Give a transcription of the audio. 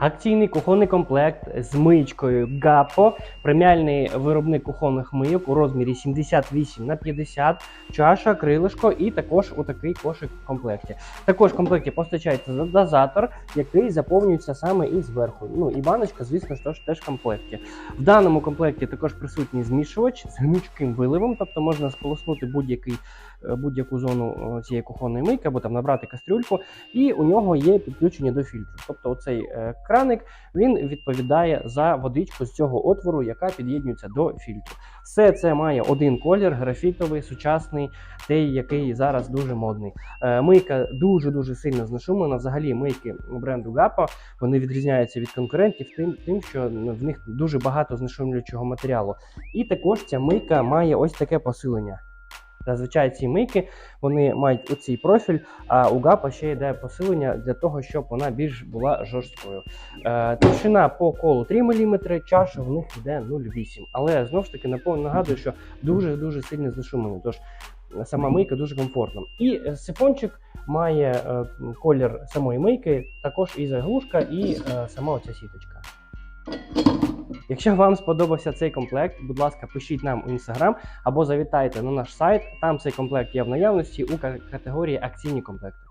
Акційний кухонний комплект з миючкою Гапо, преміальний виробник кухонних мийок у розмірі 78 на 50, чаша, крилишко і також у такий кошик в комплекті. Також в комплекті постачається дозатор, який заповнюється саме і зверху. Ну і баночка, звісно ж, теж- в комплекті. В даному комплекті також присутній змішувач з гнучким виливом, тобто можна сполоснути е, будь-яку зону е, цієї кухонної мийки або там набрати кастрюльку, і у нього є підключення до фільтру. Тобто, оцей е, краник він відповідає за водичку з цього отвору, яка під'єднується до фільтру. Все це має один колір, графітовий, сучасний, той, який зараз дуже модний. Е, Мийка дуже дуже сильно знешумлена. Взагалі, мийки бренду Gappa вони відрізняються від конкурентів тим, тим, що в них дуже багато знешумлюючого матеріалу. І також ця мийка має ось таке посилення. Зазвичай ці мийки вони мають оцей профіль, а у ГАПа ще йде посилення для того, щоб вона більш була жорсткою. Е, товщина по колу 3 мм, чаша в них йде 0,8 Але знову ж таки нагадую, що дуже дуже сильно знешумлено. Тож е, сама мийка дуже комфортна. І е, сифончик має колір самої мийки, також і заглушка, і сама оця сіточка. Якщо вам сподобався цей комплект, будь ласка, пишіть нам у інстаграм або завітайте на наш сайт. Там цей комплект є в наявності у категорії акційні комплекти.